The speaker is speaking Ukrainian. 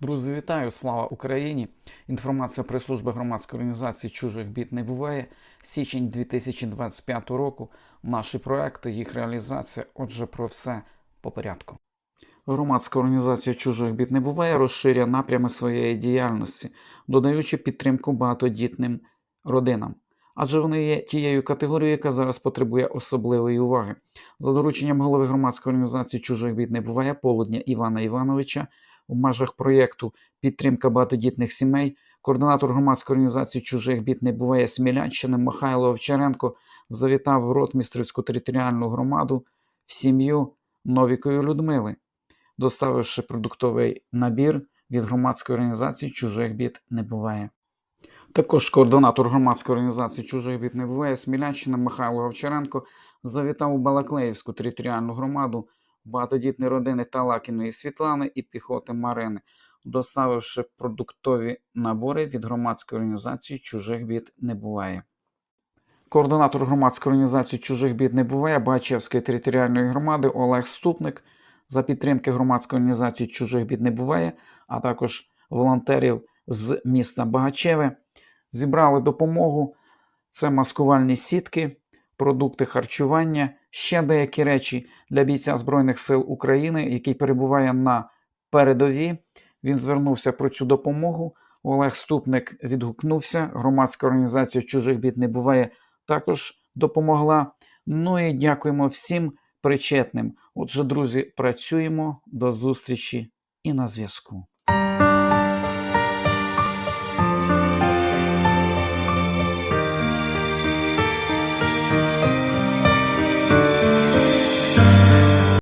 Друзі, вітаю! Слава Україні! Інформація про служби громадської організації чужих бід не буває. Січень 2025 року. Наші проекти, їх реалізація. Отже, про все по порядку. Громадська організація чужих бід не буває розширює напрями своєї діяльності, додаючи підтримку багатодітним родинам. Адже вони є тією категорією, яка зараз потребує особливої уваги. За дорученням голови громадської організації чужих бід не буває полудня Івана Івановича у межах проєкту Підтримка багатодітних сімей координатор громадської організації чужих бід не буває Смілянщини Михайло Овчаренко завітав в Ротмістрівську територіальну громаду в сім'ю Новікої Людмили, доставивши продуктовий набір від громадської організації чужих бід не буває. Також координатор громадської організації чужих бід не буває Смілянщина Михайло Овчаренко завітав у Балаклеївську територіальну громаду багатодітні родини Талакіної Світлани і піхоти Марини, доставивши продуктові набори від громадської організації чужих бід не буває. Координатор громадської організації чужих бід не буває Бачевської територіальної громади Олег Ступник за підтримки громадської організації чужих бід не буває, а також волонтерів з міста Багачеве зібрали допомогу. Це маскувальні сітки, продукти харчування, ще деякі речі для бійця Збройних сил України, який перебуває на передовій. Він звернувся про цю допомогу. Олег Ступник відгукнувся. Громадська організація чужих бід не буває також допомогла. Ну і дякуємо всім причетним. Отже, друзі, працюємо до зустрічі і на зв'язку.